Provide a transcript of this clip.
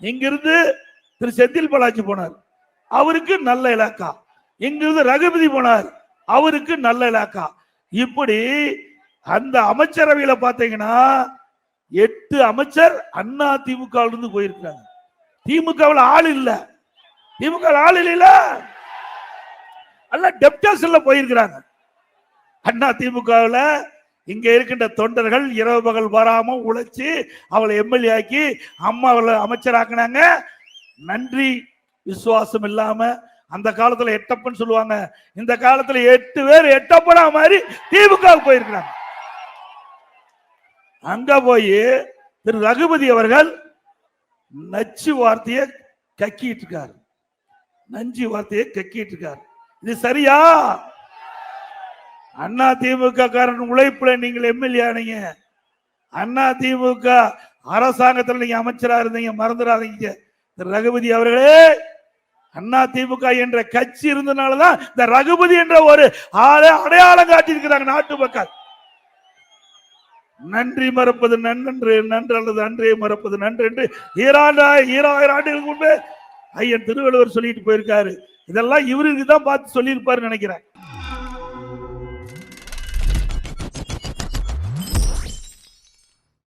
இங்கிருந்து திரு செந்தில் பாலாஜி போனார். அவருக்கு நல்ல இலாக்கா. இங்கிருந்து ரகுபதி போனார். அவருக்கு நல்ல இலாக்கா. இப்படி அந்த அமைச்சரவையில பாத்தீங்கன்னா எட்டு அமைச்சர் அண்ணா திமுக இருந்து போயிருக்காங்க திமுகவில் ஆள் இல்ல. திமுக ஆள் இல்ல. அல்ல டெப்டர்ஸ்ல போயிருக்கிறாங்க. அண்ணா திமுகவில் இங்க இருக்கின்ற தொண்டர்கள் இரவு பகல் வராம உழைச்சி அவளை எம்எல்ஏ ஆக்கி அம்மா அவளை அமைச்சராக்குனாங்க. நன்றி. விசுவாசம் இல்லாம அந்த காலத்துல எட்டப்பன்னு சொல்லுவாங்க. இந்த காலத்துல எட்டு பேர் எட்டப்பனா மாதிரி திமுக போயிருக்கிறாங்க. அங்க போய் திரு ரகுபதி அவர்கள் நச்சு வார்த்தையை கக்கிட்டு இருக்காரு. நஞ்சு வார்த்தையை கக்கிட்டு இருக்காரு. இது சரியா? அண்ணா திமுக காரன் உழைப்புல நீங்கள் எம்எல்ஏ ஆனீங்க. அண்ணா திமுக அரசாங்கத்தில் நீங்க அமைச்சரா இருந்தீங்க மறந்துடாதீங்க. திரு ரகுபதி அவர்களே அண்ணா திமுக என்ற கட்சி இருந்தனாலதான் இந்த ரகுபதி என்ற ஒரு ஆளை அடையாளம் காட்டியிருக்கிறாங்க நாட்டு மக்கள். நன்றி மறப்பது நன்றன்று நன்று அல்லது அன்றே மறப்பது நன்று என்று ஈராண்டா ஈராயிரம் ஆண்டுகளுக்கு முன்பே ஐயன் திருவள்ளுவர் சொல்லிட்டு போயிருக்காரு. இதெல்லாம் இவருக்கு தான் பார்த்து சொல்லியிருப்பாருன்னு நினைக்கிறேன்.